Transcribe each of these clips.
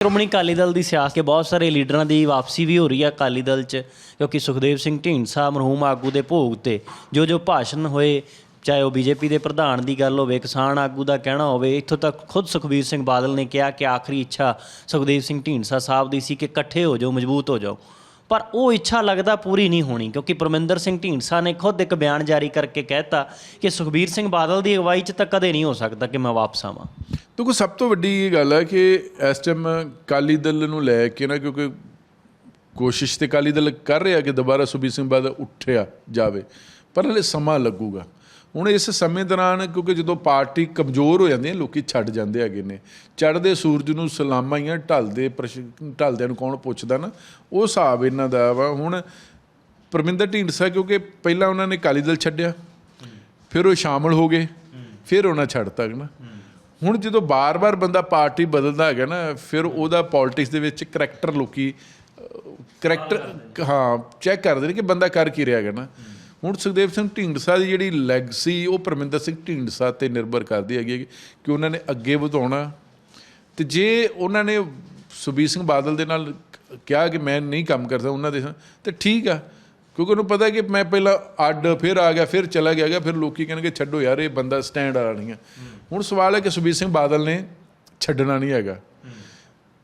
ਸ਼੍ਰੋਮਣੀ ਅਕਾਲੀ ਦਲ ਦੀ ਸਿਆਸਤ ਕੇ ਬਹੁਤ ਸਾਰੇ ਲੀਡਰਾਂ ਦੀ ਵਾਪਸੀ ਵੀ ਹੋ ਰਹੀ ਹੈ ਅਕਾਲੀ ਦਲ 'ਚ, ਕਿਉਂਕਿ ਸੁਖਦੇਵ ਸਿੰਘ ਢੀਂਡਸਾ, ਮਰਹੂਮ ਆਗੂ ਦੇ ਭੋਗ ਤੇ ਜੋ ਜੋ ਭਾਸ਼ਣ ਹੋਏ, ਚਾਹੇ ਉਹ ਬੀਜੇਪੀ ਦੇ ਪ੍ਰਧਾਨ ਦੀ ਗੱਲ ਹੋਵੇ, ਕਿਸਾਨ ਆਗੂ ਦਾ ਕਹਿਣਾ ਹੋਵੇ, ਇੱਥੋਂ ਤੱਕ ਖੁਦ ਸੁਖਬੀਰ ਸਿੰਘ ਬਾਦਲ ਨੇ ਕਿਹਾ ਕਿ ਆਖਰੀ ਇੱਛਾ ਸੁਖਦੇਵ ਸਿੰਘ ਢੀਂਡਸਾ ਸਾਹਿਬ ਦੀ ਸੀ ਕਿ ਇਕੱਠੇ ਹੋ ਜਾਓ, ਮਜ਼ਬੂਤ ਹੋ ਜਾਓ। ਪਰ ਉਹ ਇੱਛਾ ਲੱਗਦਾ ਪੂਰੀ ਨਹੀਂ ਹੋਣੀ, ਕਿਉਂਕਿ ਪਰਮਿੰਦਰ ਸਿੰਘ ਢੀਂਡਸਾ ਨੇ ਖੁਦ ਇੱਕ ਬਿਆਨ ਜਾਰੀ ਕਰਕੇ ਕਹਿਤਾ ਕਿ ਸੁਖਬੀਰ ਸਿੰਘ ਬਾਦਲ ਦੀ ਅਗਵਾਈ 'ਚ ਤਾਂ ਕਦੇ ਨਹੀਂ ਹੋ ਸਕਦਾ ਕਿ ਮੈਂ ਵਾਪਸ ਆਵਾਂ। ਦੇਖੋ, ਸਭ ਤੋਂ ਵੱਡੀ ਇਹ ਗੱਲ ਹੈ ਕਿ ਇਸ ਟਾਈਮ ਕਾਲੀ ਦਲ ਨੂੰ ਲੈ ਕੇ ਨਾ, ਕਿਉਂਕਿ ਕੋਸ਼ਿਸ਼ ਤੇ ਕਾਲੀ ਦਲ ਕਰ ਰਿਹਾ ਕਿ ਦੁਬਾਰਾ ਸੁਖਬੀਰ ਸਿੰਘ ਬਾਦਲ ਉੱਠਿਆ ਜਾਵੇ, ਪਰ ਹਲੇ ਸਮਾਂ ਲੱਗੂਗਾ। ਹੁਣ ਇਸ ਸਮੇਂ ਦੌਰਾਨ ਕਿਉਂਕਿ ਜਦੋਂ ਪਾਰਟੀ ਕਮਜ਼ੋਰ ਹੋ ਜਾਂਦੀ ਹੈ, ਲੋਕੀ ਛੱਡ ਜਾਂਦੇ ਹੈਗੇ ਨੇ। ਚੜ੍ਹਦੇ ਸੂਰਜ ਨੂੰ ਸਲਾਮਾਂ ਹੀ ਆ ਢਲਦੇ ਪ੍ਰਸ਼- ਢਲਦਿਆਂ ਨੂੰ ਕੌਣ ਪੁੱਛਦਾ ਨਾ? ਉਹ ਹਿਸਾਬ ਇਹਨਾਂ ਦਾ ਵਾ। ਹੁਣ ਪਰਮਿੰਦਰ ਢੀਂਡਸਾ ਕਿਉਂਕਿ ਪਹਿਲਾਂ ਉਹਨਾਂ ਨੇ ਕਾਲੀ ਦਲ ਛੱਡਿਆ, ਫਿਰ ਉਹ ਸ਼ਾਮਲ ਹੋ ਗਏ, ਫਿਰ ਉਹਨਾਂ ਛੱਡਤਾ ਨਾ। ਹੁਣ ਜਦੋਂ ਬਾਰ-ਬਾਰ ਬੰਦਾ ਪਾਰਟੀ ਬਦਲਦਾ ਹੈਗਾ ਨਾ, ਫਿਰ ਉਹਦਾ ਪੋਲਿਟਿਕਸ ਦੇ ਵਿੱਚ ਕਰੈਕਟਰ ਲੋਕੀ ਕਰੈਕਟਰ, ਹਾਂ, ਚੈੱਕ ਕਰਦੇ ਨੇ ਕਿ ਬੰਦਾ ਕਰ ਕੀ ਰਿਹਾ ਹੈਗਾ ਨਾ। ਹੁਣ ਸੁਖਦੇਵ ਸਿੰਘ ਢੀਂਡਸਾ ਦੀ ਜਿਹੜੀ ਲੈਗਸੀ ਉਹ ਪਰਮਿੰਦਰ ਸਿੰਘ ਢੀਂਡਸਾ ਤੇ ਨਿਰਭਰ ਕਰਦੀ ਹੈਗੀ ਹੈ ਕਿ ਉਹਨਾਂ ਨੇ ਅੱਗੇ ਵਧਾਉਣਾ। ਤੇ ਜੇ ਉਹਨਾਂ ਨੇ ਸੁਬੀਰ ਸਿੰਘ ਬਾਦਲ ਦੇ ਨਾਲ ਕਿਹਾ ਕਿ ਮੈਂ ਨਹੀਂ ਕੰਮ ਕਰਦਾ ਉਹਨਾਂ ਦੇ ਤੇ ਠੀਕ ਆ, ਕਿਉਂਕਿ ਉਹਨੂੰ ਪਤਾ ਕਿ ਮੈਂ ਪਹਿਲਾਂ ਅੱਡ ਫਿਰ ਆ ਗਿਆ, ਫਿਰ ਚਲਾ ਗਿਆ ਗਿਆ ਫਿਰ ਲੋਕੀ ਕਹਿਣਗੇ, ਛੱਡੋ ਯਾਰ, ਇਹ ਬੰਦਾ ਸਟੈਂਡ ਵਾਲਾ ਨਹੀਂ ਆ। ਹੁਣ ਸਵਾਲ ਹੈ ਕਿ ਸੁਬੀਰ ਸਿੰਘ ਬਾਦਲ ਨੇ ਛੱਡਣਾ ਨਹੀਂ ਹੈਗਾ।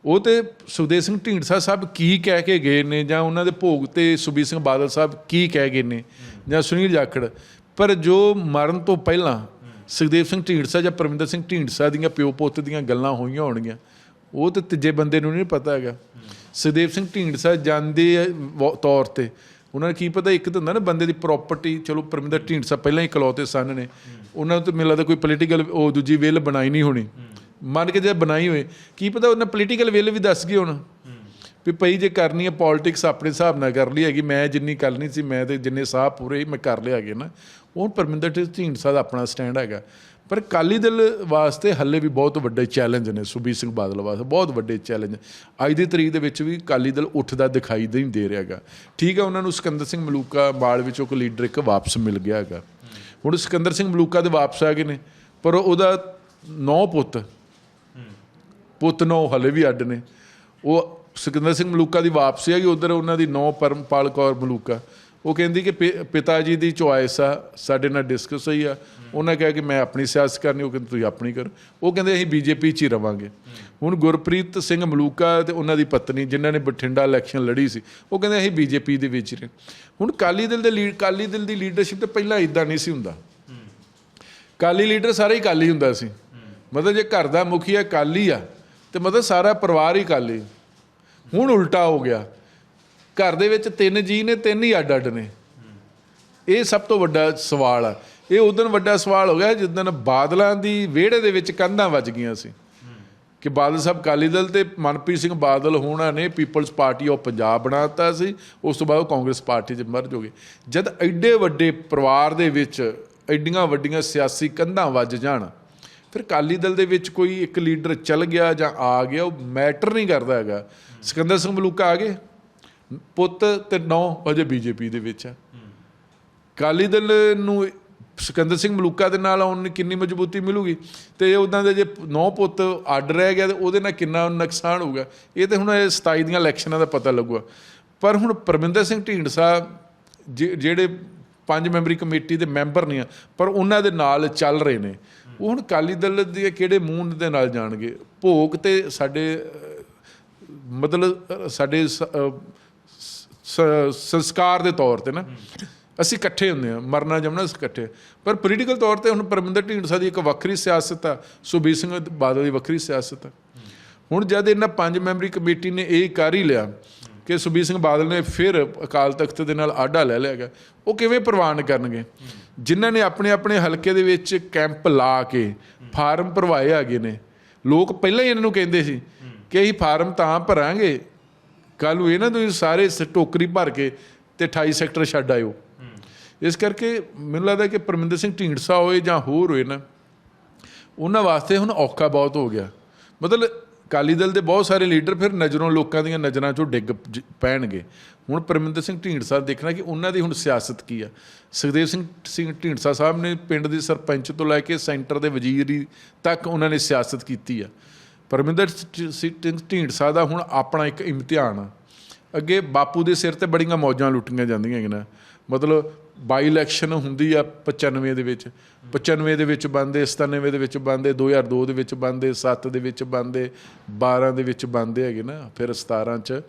ਉਹ ਤੇ ਸੁਖਦੇਵ ਸਿੰਘ ਢੀਂਡਸਾ ਸਾਹਿਬ ਕੀ ਕਹਿ ਕੇ ਗਏ ਨੇ ਜਾਂ ਉਹਨਾਂ ਦੇ ਭੋਗ ਤੇ ਸੁਬੀਰ ਸਿੰਘ ਬਾਦਲ ਸਾਹਿਬ ਕੀ ਕਹਿ ਗਏ ਨੇ? ਜਾਂ ਸੁਨੀਲ ਜਾਖੜ। ਪਰ ਜੋ ਮਰਨ ਤੋਂ ਪਹਿਲਾਂ ਸੁਖਦੇਵ ਸਿੰਘ ਢੀਂਡਸਾ ਜਾਂ ਪਰਮਿੰਦਰ ਸਿੰਘ ਢੀਂਡਸਾ ਦੀਆਂ ਪਿਓ ਪੁੱਤ ਦੀਆਂ ਗੱਲਾਂ ਹੋਈਆਂ ਹੋਣਗੀਆਂ ਉਹ ਤੇ ਤੀਜੇ ਬੰਦੇ ਨੂੰ ਨਹੀਂ ਪਤਾ ਹੈਗਾ। ਸੁਖਦੇਵ ਸਿੰਘ ਢੀਂਡਸਾ ਜਾਂਦੇ ਤੌਰ ਤੇ ਉਹਨਾਂ ਨੂੰ ਕੀ ਪਤਾ ਇੱਕ ਤਾਂ ਹੁੰਦਾ ਨਾ ਬੰਦੇ ਦੀ ਪ੍ਰਾਪਰਟੀ ਚਲੋ ਪਰਮਿੰਦਰ ਢੀਂਡਸਾ ਪਹਿਲਾਂ ਹੀ ਇਕਲੌਤੇ ਸਨ ਨੇ। ਉਹਨਾਂ ਨੂੰ ਤਾਂ ਮੈਨੂੰ ਲੱਗਦਾ ਕੋਈ ਪੋਲੀਟੀਕਲ ਉਹ ਦੂਜੀ ਵਿਲ ਬਣਾਈ ਨਹੀਂ ਹੋਣੀ। ਮੰਨ ਕੇ ਜੇ ਬਣਾਈ ਹੋਏ ਕੀ ਪਤਾ ਉਹਨਾਂ ਪੋਲੀਟੀਕਲ ਵਿਲ ਵੀ ਦੱਸ ਗਏ ਹੁਣ। ਵੀ ਪਈ ਜੇ ਕਰਨੀ ਹੈ ਪੋਲਿਟਿਕਸ ਆਪਣੇ ਹਿਸਾਬ ਨਾਲ ਕਰ ਲਈ ਹੈਗੀ, ਮੈਂ ਜਿੰਨੀ ਕਰਨੀ ਸੀ, ਮੈਂ ਤੇ ਜਿੰਨੇ ਸਾਹ ਪੂਰੇ ਮੈਂ ਕਰ ਲਿਆ ਹੈਗੇ ਨਾ, ਉਹ ਪਰਮਿੰਦਰ ਢੀਂਡਸਾ ਦਾ ਆਪਣਾ ਸਟੈਂਡ ਹੈਗਾ। ਪਰ ਕਾਲੀ ਦਲ ਵਾਸਤੇ ਹੱਲੇ ਵੀ ਬਹੁਤ ਵੱਡੇ ਚੈਲੰਜ ਨੇ, ਸੁਬੀਰ ਸਿੰਘ ਬਾਦਲ ਵਾਸਤੇ ਬਹੁਤ ਵੱਡੇ ਚੈਲੰਜ ਅੱਜ ਦੀ ਤਰੀਕ ਦੇ ਵਿੱਚ ਵੀ ਕਾਲੀ ਦਲ ਉੱਠਦਾ ਦਿਖਾਈ ਨਹੀਂ ਦੇ ਰਿਹਾ ਹੈਗਾ। ਠੀਕ ਹੈ, ਉਹਨਾਂ ਨੂੰ ਸਿਕੰਦਰ ਸਿੰਘ ਮਲੂਕਾ ਬਾਲ ਵਿੱਚੋਂ ਕੋਈ ਲੀਡਰ ਇੱਕ ਵਾਪਸ ਮਿਲ ਗਿਆ ਹੈਗਾ। ਹੁਣ ਸਿਕੰਦਰ ਸਿੰਘ ਮਲੂਕਾ ਦੇ ਵਾਪਸ ਆ ਗਏ ਨੇ, ਪਰ ਉਹਦਾ ਨੌ ਪੁੱਤ ਪੁੱਤ ਨੌ ਹਲੇ ਵੀ ਅੱਡ ਨੇ। ਉਹ ਸਿਕੰਦਰ ਸਿੰਘ ਮਲੂਕਾ ਦੀ ਵਾਪਸੀ ਆ ਹੈਗੀ ਉਧਰ ਉਹਨਾਂ ਦੀ ਨੌ ਪਰਮਪਾਲ ਕੌਰ ਮਲੂਕਾ। ਉਹ ਕਹਿੰਦੀ ਕਿ ਪਿ- ਪਿਤਾ ਜੀ ਦੀ ਚੁਆਇਸ ਆ, ਸਾਡੇ ਨਾਲ ਡਿਸਕਸ ਹੋਈ ਆ। ਉਹਨਾਂ ਕਿਹਾ ਕਿ ਮੈਂ ਆਪਣੀ ਸਿਆਸਤ ਕਰਨੀ, ਉਹ ਕਹਿੰਦੇ, ਤੁਸੀਂ ਆਪਣੀ ਕਰੋ। ਉਹ ਕਹਿੰਦੇ, ਅਸੀਂ ਬੀਜੇਪੀ 'ਚ ਹੀ ਰਵਾਂਗੇ। ਹੁਣ ਗੁਰਪ੍ਰੀਤ ਸਿੰਘ ਮਲੂਕਾ ਤੇ ਉਹਨਾਂ ਦੀ ਪਤਨੀ, ਜਿਨ੍ਹਾਂ ਨੇ ਬਠਿੰਡਾ ਇਲੈਕਸ਼ਨ ਲੜੀ ਸੀ, ਉਹ ਕਹਿੰਦੇ, ਅਸੀਂ ਬੀਜੇਪੀ ਦੇ ਵਿੱਚ ਰਹੇ। ਹੁਣ ਕਾਲੀ ਦਲ ਦੇ ਲੀਡ ਕਾਲੀ ਦਲ ਦੀ ਲੀਡਰਸ਼ਿਪ ਤੇ ਪਹਿਲਾਂ ਇਦਾਂ ਨਹੀਂ ਸੀ ਹੁੰਦਾ। ਕਾਲੀ ਲੀਡਰ ਸਾਰਾ ਹੀ ਕਾਲੀ ਹੁੰਦਾ ਸੀ। ਮਤਲਬ ਜੇ ਘਰ ਦਾ ਮੁਖੀਆ ਕਾਲੀ ਆ, ਤੇ ਮਤਲਬ ਸਾਰਾ ਪਰਿਵਾਰ ਹੀ ਕਾਲੀ ਹੁਣ ਉਲਟਾ ਹੋ ਗਿਆ। ਘਰ ਦੇ ਵਿੱਚ ਤਿੰਨ ਜੀ ਨੇ, ਤਿੰਨ ਹੀ ਅੱਡ ਅੱਡ ਨੇ। ਇਹ ਸਭ ਤੋਂ ਵੱਡਾ ਸਵਾਲ ਆ। ਇਹ ਉਦੋਂ ਵੱਡਾ ਸਵਾਲ ਹੋ ਗਿਆ ਜਿੱਦਣ ਬਾਦਲਾਂ ਦੀ ਵਿਹੜੇ ਦੇ ਵਿੱਚ ਕੰਧਾਂ ਵੱਜ ਗਈਆਂ ਸੀ। ਕਿ ਬਾਦਲ ਸਾਹਿਬ ਕਾਲੀ ਦਲ ਤੇ ਮਨਪ੍ਰੀਤ ਸਿੰਘ ਬਾਦਲ ਹੋਣਾ ਨੇ ਪੀਪਲਸ ਪਾਰਟੀ ਆਫ ਪੰਜਾਬ ਬਣਾਤਾ ਸੀ। ਉਸ ਤੋਂ ਬਾਅਦ ਉਹ ਕਾਂਗਰਸ ਪਾਰਟੀ 'ਚ ਮਰਜ ਹੋ ਗਏ। ਜਦ ਐਡੇ ਵੱਡੇ ਪਰਿਵਾਰ ਦੇ ਵਿੱਚ ਐਡੀਆਂ ਵੱਡੀਆਂ ਸਿਆਸੀ ਕੰਧਾਂ ਵੱਜ ਜਾਣ ਫਿਰ ਕਾਲੀ ਦਲ ਦੇ ਵਿੱਚ ਕੋਈ ਇੱਕ ਲੀਡਰ ਚੱਲ ਗਿਆ ਜਾਂ ਆ ਗਿਆ, ਉਹ ਮੈਟਰ ਨਹੀਂ ਕਰਦਾ ਹੈਗਾ। ਸਿਕੰਦਰ ਸਿੰਘ ਮਲੂਕਾ ਆ ਗਏ। ਪੁੱਤ ਤੇ ਨੌ ਅਜੇ ਬੀਜੇਪੀ ਦੇ ਵਿੱਚ ਆ। ਕਾਲੀ ਦਲ ਨੂੰ ਸਿਕੰਦਰ ਸਿੰਘ ਮਲੂਕਾ ਦੇ ਨਾਲ ਆਉਣ ਨੂੰ ਕਿੰਨੀ ਮਜ਼ਬੂਤੀ ਮਿਲੂਗੀ? ਤੇ ਉਹਨਾਂ ਦੇ ਜੇ ਨੌ ਪੁੱਤ ਅੱਡ ਰਹਿ ਗਿਆ ਤੇ ਉਹਦੇ ਨਾਲ ਕਿੰਨਾ ਨੁਕਸਾਨ ਹੋਊਗਾ? ਇਹ ਤੇ ਹੁਣ ਇਹ 27 ਦੀਆਂ ਇਲੈਕਸ਼ਨਾਂ ਦਾ ਪਤਾ ਲੱਗੂਗਾ। ਪਰ ਹੁਣ ਪਰਮਿੰਦਰ ਸਿੰਘ ਢੀਂਡਸਾ ਜਿ- ਜਿਹੜੇ ਪੰਜ ਮੈਂਬਰੀ ਕਮੇਟੀ ਦੇ ਮੈਂਬਰ ਨਹੀਂ ਆ, ਪਰ ਉਹਨਾਂ ਦੇ ਨਾਲ ਚੱਲ ਰਹੇ ਨੇ। ਉਹ ਹੁਣ ਕਾਲੀ ਦਲ ਦੇ ਕਿਹੜੇ ਮੂੰਹ ਦੇ ਨਾਲ ਜਾਣਗੇ? ਭੋਗ ਤੇ ਸਾਡੇ, ਮਤਲਬ, ਸਾਡੇ ਸ- ਸੰਸਕਾਰ ਦੇ ਤੌਰ ਤੇ ਨਾ, ਅਸੀਂ ਇਕੱਠੇ ਹੁੰਦੇ ਆ ਮਰਨਾ ਜਮਣਾ ਇਕੱਠੇ ਪਰ ਪੋਲੀਟੀਕਲ ਤੌਰ ਤੇ ਹੁਣ ਪਰਮਿੰਦਰ ਢੀਂਡਸਾ ਦੀ ਇੱਕ ਵੱਖਰੀ ਸਿਆਸਤ ਆ, ਸੁਬੀਰ ਸਿੰਘ ਬਾਦਲ ਦੀ ਵੱਖਰੀ ਸਿਆਸਤ ਆ। ਹੁਣ ਜਦ ਇਹਨਾਂ ਪੰਜ ਮੈਂਬਰੀ ਕਮੇਟੀ ਨੇ ਇਹ ਕਰ ਹੀ ਲਿਆ ਕਿ ਸੁਬੀਰ ਸਿੰਘ ਬਾਦਲ ਨੇ ਫਿਰ ਅਕਾਲ ਤਖਤ ਦੇ ਨਾਲ ਆਡਾ ਲੈ ਲਿਆ ਗਿਆ, ਉਹ ਕਿਵੇਂ ਪ੍ਰਵਾਨ ਕਰਨਗੇ? ਜਿਨ੍ਹਾਂ ਨੇ ਆਪਣੇ ਆਪਣੇ ਹਲਕੇ ਦੇ ਵਿੱਚ ਕੈਂਪ ਲਾ ਕੇ ਫਾਰਮ ਭਰਵਾਏ ਹੈਗੇ ਨੇ। ਲੋਕ ਪਹਿਲਾਂ ਹੀ ਇਹਨਾਂ ਨੂੰ ਕਹਿੰਦੇ ਸੀ ਕਿ ਅਸੀਂ ਫਾਰਮ ਤਾਂ ਭਰਾਂਗੇ ਕੱਲ ਨੂੰ ਇਹਨਾਂ ਨਾ ਤੁਸੀਂ ਸਾਰੇ ਸ- ਟੋਕਰੀ ਭਰ ਕੇ ਤੇ 28 ਸੈਕਟਰ ਛੱਡ ਆਇਓ। ਇਸ ਕਰਕੇ ਮੈਨੂੰ ਲੱਗਦਾ ਕਿ ਪਰਮਿੰਦਰ ਸਿੰਘ ਢੀਂਡਸਾ ਹੋਏ ਜਾਂ ਹੋਰ ਹੋਏ ਨਾ, ਉਹਨਾਂ ਵਾਸਤੇ ਹੁਣ ਔਖਾ ਬਹੁਤ ਹੋ ਗਿਆ। ਮਤਲਬ ਅਕਾਲੀ ਦਲ ਦੇ ਬਹੁਤ ਸਾਰੇ ਲੀਡਰ ਫਿਰ ਨਜ਼ਰੋਂ ਲੋਕਾਂ ਦੀਆਂ ਨਜ਼ਰਾਂ 'ਚੋਂ ਡਿੱਗ ਪੈਣਗੇ। ਹੁਣ ਪਰਮਿੰਦਰ ਸਿੰਘ ਢੀਂਡਸਾ ਦੇਖਣਾ ਕਿ ਉਹਨਾਂ ਦੀ ਹੁਣ ਸਿਆਸਤ ਕੀ ਆ। ਸੁਖਦੇਵ ਸਿੰਘ ਸਿੰਘ ਢੀਂਡਸਾ ਸਾਹਿਬ ਨੇ ਪਿੰਡ ਦੇ ਸਰਪੰਚ ਤੋਂ ਲੈ ਕੇ ਸੈਂਟਰ ਦੇ ਵਜ਼ੀਰੀ ਤੱਕ ਉਹਨਾਂ ਨੇ ਸਿਆਸਤ ਕੀਤੀ ਆ। ਪਰਮਿੰਦਰ ਸਿੰਘ ਢੀਂਡਸਾ ਦਾ ਹੁਣ ਆਪਣਾ ਇੱਕ ਇਮਤਿਹਾਨ ਆ। ਅੱਗੇ ਬਾਪੂ ਦੇ ਸਿਰ ਤੇ ਬੜੀਆਂ ਮੌਜਾਂ ਲੁੱਟੀਆਂ ਜਾਂਦੀਆਂ ਹੈਗੀਆਂ ਮਤਲਬ ਬਾਈ ਇਲੈਕਸ਼ਨ ਹੁੰਦੀ ਆ 95 ਦੇ ਵਿੱਚ। 95 ਦੇ ਵਿੱਚ ਬੰਦੇ 97 ਦੇ ਵਿੱਚ ਬੰਦੇ 2002 ਦੇ ਵਿੱਚ ਬੰਦੇ 7 ਦੇ ਵਿੱਚ ਬੰਦੇ 12 ਦੇ ਵਿੱਚ ਬੰਦੇ ਹੈਗੇ ਨਾ। ਫਿਰ 17 ਚ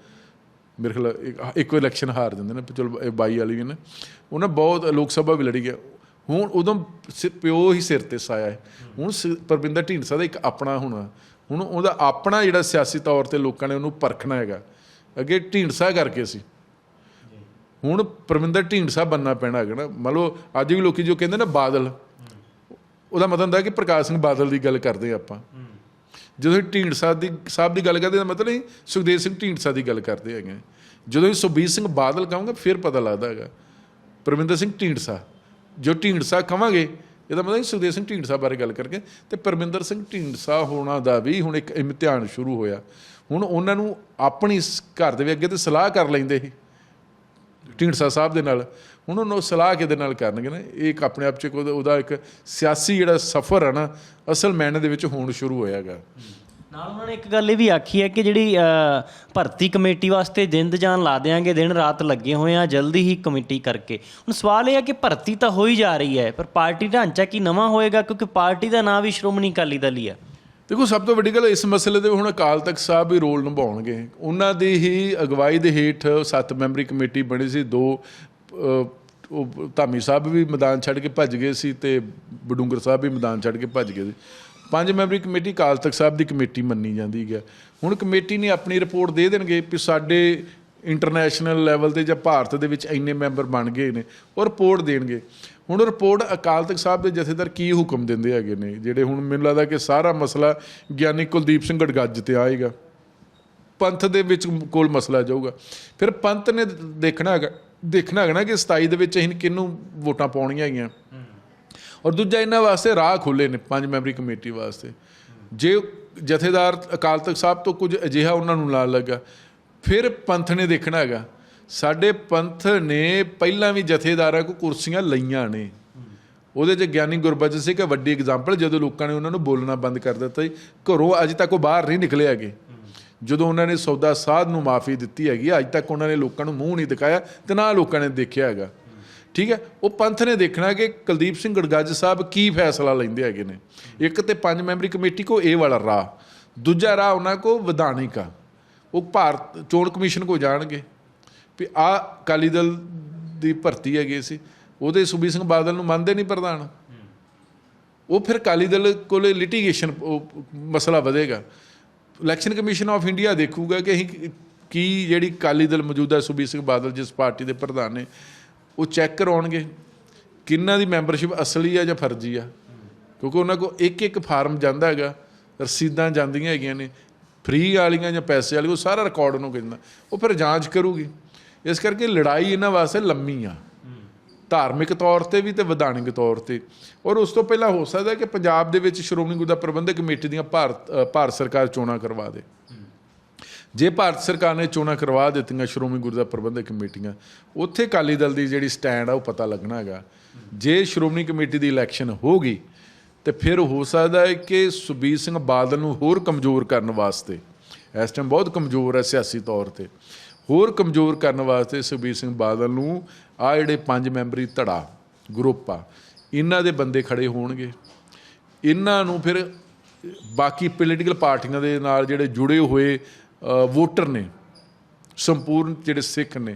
ਮੇਰੇ ਖਿਆਲ ਇੱਕੋ ਇਲੈਕਸ਼ਨ ਹਾਰ ਜਾਂਦੇ ਨੇ, ਚਲੋ ਇਹ 22 ਵਾਲੀ ਵੀ ਨੇ। ਉਹਨਾਂ ਬਹੁਤ ਲੋਕ ਸਭਾ ਵੀ ਲੜੀ ਗਿਆ ਹੁਣ ਉਦੋਂ ਸਿ- ਪਿਓ ਹੀ ਸਿਰ ਤੇ ਸਾਇਆ ਹੈ। ਹੁਣ ਸ- ਪਰਵਿੰਦਰ ਢੀਂਡਸਾ ਦਾ ਇੱਕ ਆਪਣਾ ਹੋਣਾ। ਹੁਣ ਉਹਦਾ ਆਪਣਾ ਜਿਹੜਾ ਸਿਆਸੀ ਤੌਰ ਤੇ ਲੋਕਾਂ ਨੇ ਉਹਨੂੰ ਪਰਖਣਾ ਹੈਗਾ। ਅੱਗੇ ਢੀਂਡਸਾ ਕਰਕੇ ਸੀ। ਹੁਣ ਪਰਮਿੰਦਰ ਢੀਂਡਸਾ ਬੰਨਾ ਪੈਣਾ ਹੈਗਾ ਨਾ। ਮੰਨ ਲਓ, ਅੱਜ ਵੀ ਲੋਕੀ ਜੋ ਕਹਿੰਦੇ ਨਾ ਬਾਦਲ, ਉਹਦਾ ਮਤਲਬ ਹੁੰਦਾ ਕਿ ਪ੍ਰਕਾਸ਼ ਸਿੰਘ ਬਾਦਲ ਦੀ ਗੱਲ ਕਰਦੇ ਹਾਂ ਆਪਾਂ। ਜਦੋਂ ਢੀਂਡਸਾ ਦੀ ਸਾਹਿਬ ਦੀ ਗੱਲ ਕਰਦੇ ਹਾਂ ਤਾਂ ਮਤਲਬ ਨਹੀਂ, ਸੁਖਦੇਵ ਸਿੰਘ ਢੀਂਡਸਾ ਦੀ ਗੱਲ ਕਰਦੇ ਹੈਗੇ ਜਦੋਂ ਅਸੀਂ ਸੁਖਬੀਰ ਸਿੰਘ ਬਾਦਲ ਕਹਾਂਗੇ, ਫਿਰ ਪਤਾ ਲੱਗਦਾ ਹੈਗਾ। ਪਰਮਿੰਦਰ ਸਿੰਘ ਢੀਂਡਸਾ, ਜੋ ਢੀਂਡਸਾ ਕਹਾਂਗੇ, ਇਹਦਾ ਮਤਲਬ ਸੁਖਦੇਵ ਸਿੰਘ ਢੀਂਡਸਾ ਬਾਰੇ ਗੱਲ ਕਰਕੇ। ਤੇ ਪਰਮਿੰਦਰ ਸਿੰਘ ਢੀਂਡਸਾ ਹੋਣਾ ਦਾ ਵੀ ਹੁਣ ਇੱਕ ਇਮਤਿਹਾਨ ਸ਼ੁਰੂ ਹੋਇਆ। ਹੁਣ ਉਹਨਾਂ ਨੂੰ ਆਪਣੀ ਘਰ ਦੇ ਵੀ ਅੱਗੇ ਤੇ ਸਲਾਹ ਕਰ ਲੈਂਦੇ ਸੀ। ਢੀਂਡਸਾ ਸਾਹਿਬ ਦੇ ਨਾਲ। ਹੁਣ ਉਹਨੂੰ ਸਲਾਹ ਕਿਹਦੇ ਨਾਲ ਕਰਨਗੇ ਨਾ? ਇਹ ਇੱਕ ਆਪਣੇ ਆਪ ਚ ਉਹਦਾ ਇੱਕ ਸਿਆਸੀ ਜਿਹੜਾ ਸਫ਼ਰ ਹੈ ਨਾ, ਅਸਲ ਮੈਨੇ ਦੇ ਵਿੱਚ ਹੋਣ ਸ਼ੁਰੂ ਹੋਇਆਗਾ। ਨਾਲ ਉਹਨਾਂ ਨੇ ਇੱਕ ਗੱਲ ਇਹ ਵੀ ਆਖੀ ਹੈ ਕਿ ਜਿਹੜੀ ਭਰਤੀ ਕਮੇਟੀ ਵਾਸਤੇ ਜਿੰਦ ਜਾਨ ਲਾ ਦਿਆਂਗੇ, ਦਿਨ ਰਾਤ ਲੱਗੇ ਹੋਏ ਆ, ਜਲਦੀ ਹੀ ਕਮੇਟੀ ਕਰਕੇ। ਹੁਣ ਸਵਾਲ ਇਹ ਹੈ ਕਿ ਭਰਤੀ ਤਾਂ ਹੋਈ ਜਾ ਰਹੀ ਹੈ, ਪਰ ਪਾਰਟੀ ਢਾਂਚਾ ਕੀ ਨਵਾਂ ਹੋਏਗਾ? ਕਿਉਂਕਿ ਪਾਰਟੀ ਦਾ ਨਾਂ ਵੀ ਸ਼੍ਰੋਮਣੀ ਅਕਾਲੀ ਦਲ ਹੀ ਹੈ ਦੇਖੋ, ਸਭ ਤੋਂ ਵੱਡੀ ਗੱਲ ਇਸ ਮਸਲੇ ਦੇ ਹੁਣ ਅਕਾਲ ਤਖਤ ਸਾਹਿਬ ਵੀ ਰੋਲ ਨਿਭਾਉਣਗੇ। ਉਹਨਾਂ ਦੀ ਹੀ ਅਗਵਾਈ ਦੇ ਹੇਠ ਸੱਤ ਮੈਂਬਰੀ ਕਮੇਟੀ ਬਣੀ ਸੀ, ਦੋ ਉਹ ਧਾਮੀ ਸਾਹਿਬ ਵੀ ਮੈਦਾਨ ਛੱਡ ਕੇ ਭੱਜ ਗਏ ਸੀ ਤੇ ਬਡੂੰਗਰ ਸਾਹਿਬ ਵੀ ਮੈਦਾਨ ਛੱਡ ਕੇ ਭੱਜ ਗਏ ਸੀ। ਪੰਜ ਮੈਂਬਰੀ ਕਮੇਟੀ ਅਕਾਲ ਤਖਤ ਸਾਹਿਬ ਦੀ ਕਮੇਟੀ ਮੰਨੀ ਜਾਂਦੀ ਹੈ। ਹੁਣ ਕਮੇਟੀ ਨੇ ਆਪਣੀ ਰਿਪੋਰਟ ਦੇ ਦੇਣਗੇ ਕਿ ਸਾਡੇ ਇੰਟਰਨੈਸ਼ਨਲ ਲੈਵਲ ਤੇ ਜਾਂ ਭਾਰਤ ਦੇ ਵਿੱਚ ਇੰਨੇ ਮੈਂਬਰ ਬਣ ਗਏ ਨੇ, ਉਹ ਰਿਪੋਰਟ ਦੇਣਗੇ। ਹੁਣ ਰਿਪੋਰਟ ਅਕਾਲ ਤਖਤ ਸਾਹਿਬ ਦੇ ਜਥੇਦਾਰ ਕੀ ਹੁਕਮ ਦਿੰਦੇ ਹੈਗੇ ਨੇ? ਜਿਹੜੇ ਹੁਣ ਮੈਨੂੰ ਲੱਗਦਾ ਕਿ ਸਾਰਾ ਮਸਲਾ ਗਿਆਨੀ ਕੁਲਦੀਪ ਸਿੰਘ ਗੜਗੱਜ ਤੇ ਆਏਗਾ। ਪੰਥ ਦੇ ਵਿੱਚ ਕੋਲ ਮਸਲਾ ਜਾਊਗਾ। ਫਿਰ ਪੰਥ ਨੇ ਦੇਖਣਾ ਹੈਗਾ ਦੇਖਣਾ ਹੈਗਾ ਨਾ ਕਿ 27 ਦੇ ਵਿੱਚ ਅਸੀਂ ਕਿਹਨੂੰ ਵੋਟਾਂ ਪਾਉਣੀਆਂ ਹੈਗੀਆਂ। ਔਰ ਦੂਜਾ ਇਹਨਾਂ ਵਾਸਤੇ ਰਾਹ ਖੁੱਲੇ ਨੇ, ਪੰਜ ਮੈਂਬਰੀ ਕਮੇਟੀ ਵਾਸਤੇ। ਜੇ ਜਥੇਦਾਰ ਅਕਾਲ ਤਖਤ ਸਾਹਿਬ ਤੋਂ ਕੁਝ ਅਜਿਹਾ ਉਹਨਾਂ ਨੂੰ ਨਾਲ ਲੱਗਾ, ਫਿਰ ਪੰਥ ਨੇ ਦੇਖਣਾ ਹੈਗਾ। ਸਾਡੇ ਪੰਥ ਨੇ ਪਹਿਲਾਂ ਵੀ ਜਥੇਦਾਰਾਂ ਕੋ ਕੁਰਸੀਆਂ ਲਈਆਂ ਨੇ। ਉਹਦੇ 'ਚ ਗਿਆਨੀ ਗੁਰਬਚਨ ਸਿੰਘ ਇੱਕ ਵੱਡੀ ਐਗਜ਼ਾਮਪਲ ਜਦੋਂ ਲੋਕਾਂ ਨੇ ਉਹਨਾਂ ਨੂੰ ਬੋਲਣਾ ਬੰਦ ਕਰ ਦਿੱਤਾ ਸੀ। ਘਰੋਂ ਅੱਜ ਤੱਕ ਉਹ ਬਾਹਰ ਨਹੀਂ ਨਿਕਲੇ ਹੈਗੇ। ਜਦੋਂ ਉਹਨਾਂ ਨੇ ਸੌਦਾ ਸਾਧ ਨੂੰ ਮਾਫੀ ਦਿੱਤੀ ਹੈਗੀ, ਅੱਜ ਤੱਕ ਉਹਨਾਂ ਨੇ ਲੋਕਾਂ ਨੂੰ ਮੂੰਹ ਨਹੀਂ ਦਿਖਾਇਆ ਤੇ ਨਾ ਲੋਕਾਂ ਨੇ ਦੇਖਿਆ ਹੈਗਾ। ਠੀਕ ਹੈ? ਉਹ ਪੰਥ ਨੇ ਦੇਖਣਾ ਕਿ ਕੁਲਦੀਪ ਸਿੰਘ ਗੜਗੱਜ ਸਾਹਿਬ ਕੀ ਫੈਸਲਾ ਲੈਂਦੇ ਹੈਗੇ ਨੇ। ਇੱਕ ਤੇ ਪੰਜ ਮੈਂਬਰੀ ਕਮੇਟੀ ਕੋ ਇਹ ਵਾਲਾ ਰਾਹ, ਦੂਜਾ ਰਾਹ ਉਹਨਾਂ ਕੋ ਵਿਧਾਨਿਕ ਆ। ਉਹ ਭਾਰਤ ਚੋਣ ਕਮਿਸ਼ਨ ਕੋ ਜਾਣਗੇ। ਵੀ ਆ ਅਕਾਲੀ ਦਲ ਦੀ ਭਰਤੀ ਹੈਗੀ ਸੀ, ਉਹਦੇ ਸੁਬੀ ਸਿੰਘ ਬਾਦਲ ਨੂੰ ਮੰਨਦੇ ਨਹੀਂ ਪ੍ਰਧਾਨ। ਉਹ ਫਿਰ ਅਕਾਲੀ ਦਲ ਕੋਲੇ ਲਿਟੀਗੇਸ਼ਨ ਮਸਲਾ ਵਧੇਗਾ। ਇਲੈਕਸ਼ਨ ਕਮਿਸ਼ਨ ਆਫ ਇੰਡੀਆ ਦੇਖੂਗਾ ਕਿ ਅਸੀਂ ਕੀ ਜਿਹੜੀ ਅਕਾਲੀ ਦਲ ਮੌਜੂਦਾ ਸੁਬੀ ਸਿੰਘ ਬਾਦਲ, ਜਿਸ ਪਾਰਟੀ ਦੇ ਪ੍ਰਧਾਨ ਨੇ, ਉਹ ਚੈੱਕ ਕਰਾਉਣਗੇ। ਕਿੰਨਾਂ ਦੀ ਮੈਂਬਰਸ਼ਿਪ ਅਸਲੀ ਆ ਜਾਂ ਫਰਜ਼ੀ ਆ? ਕਿਉਂਕਿ ਉਹਨਾਂ ਕੋਲ ਇੱਕ ਇੱਕ ਫਾਰਮ ਜਾਂਦਾ ਹੈਗਾ, ਰਸੀਦਾਂ ਜਾਂਦੀਆਂ ਹੈਗੀਆਂ ਨੇ ਫ੍ਰੀ ਵਾਲੀਆਂ ਜਾਂ ਪੈਸੇ ਵਾਲੀਆਂ, ਉਹ ਸਾਰਾ ਰਿਕਾਰਡ ਉਹਨੂੰ ਕਹਿੰਦਾ। ਉਹ ਫਿਰ ਜਾਂਚ ਕਰੂਗੀ। ਇਸ ਕਰਕੇ ਲੜਾਈ ਇਹਨਾਂ ਵਾਸਤੇ ਲੰਮੀ ਆ। ਧਾਰਮਿਕ ਤੌਰ ਤੇ ਵੀ ਤੇ ਵਿਧਾਨਿਕ ਤੌਰ ਤੇ। ਔਰ ਉਸ ਤੋਂ ਪਹਿਲਾਂ ਹੋ ਸਕਦਾ ਕਿ ਪੰਜਾਬ ਦੇ ਵਿੱਚ ਸ਼੍ਰੋਮਣੀ ਗੁਰਦੁਆਰਾ ਪ੍ਰਬੰਧਕ ਕਮੇਟੀ ਦੀਆਂ ਭਾਰਤ ਭਾਰਤ ਸਰਕਾਰ ਚੋਣਾਂ ਕਰਵਾ ਦੇ। ਜੇ ਭਾਰਤ ਸਰਕਾਰ ਨੇ ਚੋਣਾਂ ਕਰਵਾ ਦਿੱਤੀਆਂ ਸ਼੍ਰੋਮਣੀ ਗੁਰਦੁਆਰਾ ਪ੍ਰਬੰਧਕ ਕਮੇਟੀਆਂ, ਉੱਥੇ ਅਕਾਲੀ ਦਲ ਦੀ ਜਿਹੜੀ ਸਟੈਂਡ ਆ ਉਹ ਪਤਾ ਲੱਗਣਾ ਹੈਗਾ। ਜੇ ਸ਼੍ਰੋਮਣੀ ਕਮੇਟੀ ਦੀ ਇਲੈਕਸ਼ਨ ਹੋ ਗਈ, ਤੇ ਫਿਰ ਹੋ ਸਕਦਾ ਹੈ ਕਿ ਸੁਬੀਰ ਸਿੰਘ ਬਾਦਲ ਨੂੰ ਹੋਰ ਕਮਜ਼ੋਰ ਕਰਨ ਵਾਸਤੇ, ਇਸ ਟਾਈਮ ਬਹੁਤ ਕਮਜ਼ੋਰ ਹੈ ਸਿਆਸੀ ਤੌਰ ਤੇ। ਹੋਰ ਕਮਜ਼ੋਰ ਕਰਨ ਵਾਸਤੇ ਸੁਖਬੀਰ ਸਿੰਘ ਬਾਦਲ ਨੂੰ ਆ ਜਿਹੜੇ ਪੰਜ ਮੈਂਬਰੀ ਧੜਾ, ਗਰੁੱਪ ਆ, ਇਹਨਾਂ ਦੇ ਬੰਦੇ ਖੜੇ ਹੋਣਗੇ। ਇਹਨਾਂ ਨੂੰ ਫਿਰ ਬਾਕੀ ਪੋਲੀਟੀਕਲ ਪਾਰਟੀਆਂ ਦੇ ਨਾਲ ਜਿਹੜੇ ਜੁੜੇ ਹੋਏ ਵੋਟਰ ਨੇ, ਸੰਪੂਰਨ ਜਿਹੜੇ ਸਿੱਖ ਨੇ,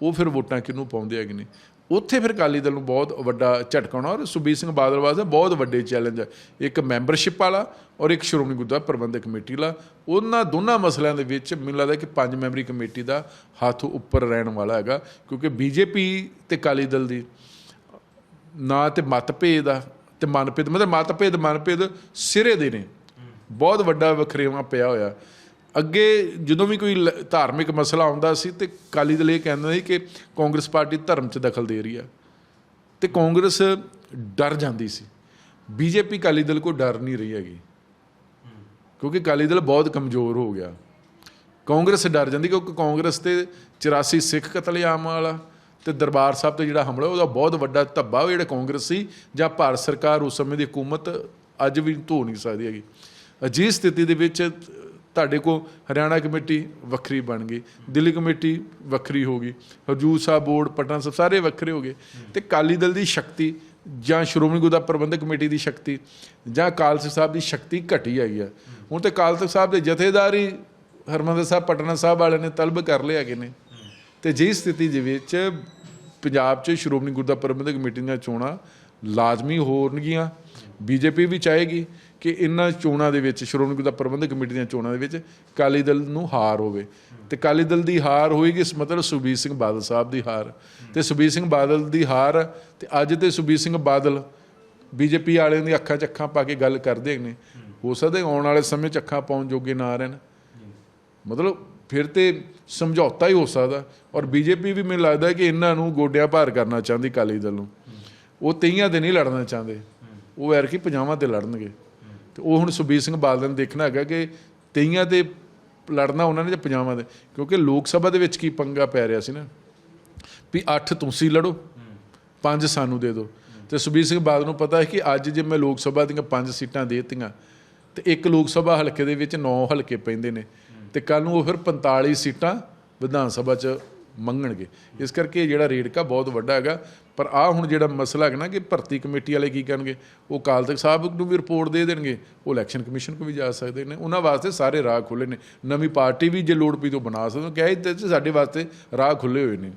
ਉਹ ਫਿਰ ਵੋਟਾਂ ਕਿਹਨੂੰ ਪਾਉਂਦੇ ਹੈਗੇ ਨੇ? ਉੱਥੇ ਫਿਰ ਅਕਾਲੀ ਦਲ ਨੂੰ ਬਹੁਤ ਵੱਡਾ ਝਟਕਾ ਆਉਣਾ ਔਰ ਸੁਬੀਰ ਸਿੰਘ ਬਾਦਲ ਵਾਸਤੇ ਬਹੁਤ ਵੱਡੇ ਚੈਲੰਜ ਹੈ ਇੱਕ ਮੈਂਬਰਸ਼ਿਪ ਵਾਲਾ ਔਰ ਇੱਕ ਸ਼੍ਰੋਮਣੀ ਗੁਰਦੁਆਰਾ ਪ੍ਰਬੰਧਕ ਕਮੇਟੀ ਵਾਲਾ। ਉਹਨਾਂ ਦੋਨਾਂ ਮਸਲਿਆਂ ਦੇ ਵਿੱਚ ਮੈਨੂੰ ਲੱਗਦਾ ਕਿ ਪੰਜ ਮੈਂਬਰੀ ਕਮੇਟੀ ਦਾ ਹੱਥ ਉੱਪਰ ਰਹਿਣ ਵਾਲਾ ਹੈਗਾ ਕਿਉਂਕਿ ਬੀਜੇਪੀ ਤੇ ਅਕਾਲੀ ਦਲ ਦੀ ਨਾ ਤੇ ਮਤਭੇਦ ਆ ਤੇ ਮਨਭੇਦ ਮਤਲਬ ਮਤਭੇਦ ਮਨਭੇਦ ਸਿਰੇ ਦੇ ਨੇ। ਬਹੁਤ ਵੱਡਾ ਵਖਰੇਵਾ ਪਿਆ ਹੋਇਆ। ਅੱਗੇ ਜਦੋਂ ਵੀ ਕੋਈ ਲ- ਧਾਰਮਿਕ ਮਸਲਾ ਆਉਂਦਾ ਸੀ ਤੇ ਅਕਾਲੀ ਦਲ ਇਹ ਕਹਿੰਦਾ ਸੀ ਕਿ ਕਾਂਗਰਸ ਪਾਰਟੀ ਧਰਮ 'ਚ ਦਖਲ ਦੇ ਰਹੀ ਆ। ਤੇ ਕਾਂਗਰਸ ਡਰ ਜਾਂਦੀ ਸੀ। ਬੀਜੇਪੀ ਅਕਾਲੀ ਦਲ ਕੋ ਡਰ ਨਹੀਂ ਰਹੀ ਹੈਗੀ। ਕਿਉਂਕਿ ਅਕਾਲੀ ਦਲ ਬਹੁਤ ਕਮਜ਼ੋਰ ਹੋ ਗਿਆ। ਕਾਂਗਰਸ ਡਰ ਜਾਂਦੀ ਕਿਉਂਕਿ ਕਾਂਗਰਸ ਤੇ 84 ਸਿੱਖ ਕਤਲੇਆਮ ਵਾਲਾ ਤੇ ਦਰਬਾਰ ਸਾਹਿਬ ਤੇ ਜਿਹੜਾ ਹਮਲਾ ਉਹਦਾ ਬਹੁਤ ਵੱਡਾ ਧੱਬਾ ਉਹ ਜਿਹੜਾ ਕਾਂਗਰਸ ਸੀ ਜਾਂ ਭਾਰਤ ਸਰਕਾਰ ਉਸ ਸਮੇਂ ਦੀ ਹਕੂਮਤ ਅੱਜ ਵੀ ਧੋ ਨਹੀਂ ਸਕਦੀ ਹੈਗੀ। ਅਜਿਹੀ ਸਥਿਤੀ ਦੇ ਵਿੱਚ ਤੁਹਾਡੇ ਕੋ ਹਰਿਆਣਾ ਕਮੇਟੀ ਵੱਖਰੀ ਬਣ ਗਈ, ਦਿੱਲੀ ਕਮੇਟੀ ਵੱਖਰੀ ਹੋ ਗਈ ਹਜੂਰ ਸਾਹਿਬ ਬੋਰਡ, ਪਟਨਾ ਸਾਹਿਬ ਸਾਰੇ ਵੱਖਰੇ ਹੋ ਗਏ। ਤੇ ਕਾਲੀ ਦਲ ਦੀ ਸ਼ਕਤੀ ਜਾਂ ਸ਼੍ਰੋਮਣੀ ਗੁਰਦੁਆਰਾ ਪ੍ਰਬੰਧਕ ਕਮੇਟੀ ਦੀ ਸ਼ਕਤੀ ਜਾਂ ਅਕਾਲ ਤਖਤ ਸਾਹਿਬ ਦੀ ਸ਼ਕਤੀ ਘਟੀ ਹੈਗੀ ਆ ਹੁਣ ਤੇ ਅਕਾਲ ਤਖਤ ਸਾਹਿਬ ਦੇ ਜਥੇਦਾਰ ਹੀ ਹਰਮੰਦਰ ਸਾਹਿਬ, ਪਟਨਾ ਸਾਹਿਬ ਵਾਲਿਆਂ ਨੇ ਤਲਬ ਕਰ ਲਿਆ ਹੈਗੇ ਨੇ। ਤੇ ਜੇ ਸਥਿਤੀ ਦੇ ਵਿੱਚ ਪੰਜਾਬ 'ਚ ਸ਼੍ਰੋਮਣੀ ਗੁਰਦੁਆਰਾ ਪ੍ਰਬੰਧਕ ਕਮੇਟੀ ਦੀਆਂ ਚੋਣਾਂ ਲਾਜ਼ਮੀ ਹੋਣਗੀਆਂ, ਬੀਜੇਪੀ ਵੀ ਚਾਹੇਗੀ ਕਿ ਇਹਨਾਂ ਚੋਣਾਂ ਦੇ ਵਿੱਚ, ਸ਼੍ਰੋਮਣੀ ਗੁਰਦੁਆਰਾ ਪ੍ਰਬੰਧਕ ਕਮੇਟੀ ਦੀਆਂ ਚੋਣਾਂ ਦੇ ਵਿੱਚ ਕਾਲੀ ਦਲ ਨੂੰ ਹਾਰ ਹੋਵੇ। ਤੇ ਕਾਲੀ ਦਲ ਦੀ ਹਾਰ ਹੋਏਗੀ ਇਸ ਮਤਲਬ ਸੁਖਬੀਰ ਸਿੰਘ ਬਾਦਲ ਸਾਹਿਬ ਦੀ ਹਾਰ। ਤੇ ਸੁਖਬੀਰ ਸਿੰਘ ਬਾਦਲ ਦੀ ਹਾਰ, ਤੇ ਅੱਜ ਤੇ ਸੁਖਬੀਰ ਸਿੰਘ ਬਾਦਲ ਬੀਜੇਪੀ ਵਾਲਿਆਂ ਦੀ ਅੱਖਾਂ 'ਚ ਅੱਖਾਂ ਪਾ ਕੇ ਗੱਲ ਕਰਦੇ ਨੇ। ਹੋ ਸਕਦਾ ਆਉਣ ਵਾਲੇ ਸਮੇਂ 'ਚ ਅੱਖਾਂ ਪਾਉਣ ਜੋਗੇ ਨਾ ਰਹਿਣ। ਮਤਲਬ ਫਿਰ ਤੇ ਸਮਝੌਤਾ ਹੀ ਹੋ ਸਕਦਾ। ਔਰ ਬੀਜੇਪੀ ਵੀ ਮੈਨੂੰ ਲੱਗਦਾ ਕਿ ਇਹਨਾਂ ਨੂੰ ਗੋਡਿਆਂ ਭਾਰ ਕਰਨਾ ਚਾਹੁੰਦੀ ਕਾਲੀ ਦਲ ਨੂੰ। ਉਹ ਤਈਆਂ ਤੇ ਨਹੀਂ ਲੜਨਾ ਚਾਹੁੰਦੇ। ਉਹ ਐਰ ਕਿ ਪੰਜਾਵਾਂ ਤੇ ਲੜਨਗੇ। ਤੇ ਉਹ ਹੁਣ ਸੁਬੀਰ ਸਿੰਘ ਬਾਦਲ ਨੇ ਦੇਖਣਾ ਹੈਗਾ ਕਿ ਤਈਆਂ ਤੇ ਲੜਨਾ ਉਹਨਾਂ ਨੇ ਜਾਂ ਪੰਜਾਵਾਂ ਦੇ। ਕਿਉਂਕਿ ਲੋਕ ਸਭਾ ਦੇ ਵਿੱਚ ਕੀ ਪੰਗਾ ਪੈ ਰਿਹਾ ਸੀ ਨਾ? ਵੀ 8 ਤੁਸੀਂ ਲੜੋ 5 ਸਾਨੂੰ ਦੇ ਦਿਓ ਤੇ ਸੁਬੀਰ ਸਿੰਘ ਬਾਦਲ ਨੂੰ ਪਤਾ ਹੈ ਕਿ ਅੱਜ ਜੇ ਮੈਂ ਲੋਕ ਸਭਾ ਦੀਆਂ 5 ਸੀਟਾਂ ਦੇ ਦਿੱਤੀਆਂ, ਤੇ ਇੱਕ ਲੋਕ ਸਭਾ ਹਲਕੇ ਦੇ ਵਿੱਚ 9 ਹਲਕੇ ਪੈਂਦੇ ਨੇ। ਤੇ ਕੱਲ ਨੂੰ ਉਹ ਫਿਰ 45 ਸੀਟਾਂ ਵਿਧਾਨ ਸਭਾ 'ਚ ਮੰਗਣਗੇ। ਇਸ ਕਰਕੇ ਇਹ ਜਿਹੜਾ ਰੇੜਕਾ ਬਹੁਤ ਵੱਡਾ ਹੈਗਾ। ਪਰ ਆ ਹੁਣ ਜਿਹੜਾ ਮਸਲਾ ਹੈ ਨਾ ਕਿ ਭਰਤੀ ਕਮੇਟੀ ਵਾਲੇ ਕੀ ਕਰਨਗੇ? ਉਹ ਅਕਾਲ ਤਖਤ ਸਾਹਿਬ ਨੂੰ ਵੀ ਰਿਪੋਰਟ ਦੇ ਦੇਣਗੇ। ਉਹ ਇਲੈਕਸ਼ਨ ਕਮਿਸ਼ਨ ਕੋ ਵੀ ਜਾ ਸਕਦੇ ਨੇ। ਉਹਨਾਂ ਵਾਸਤੇ ਸਾਰੇ ਰਾਹ ਖੁੱਲੇ ਨੇ। ਨਵੀਂ ਪਾਰਟੀ ਵੀ ਜੇ ਲੋੜ ਪਈ ਤੋਂ ਬਣਾ ਸਕਦੇ। ਹੋ ਕਿਹਾ ਇਹ ਤੇ ਸਾਡੇ ਵਾਸਤੇ ਰਾਹ ਖੁੱਲੇ ਹੋਏ ਨੇ।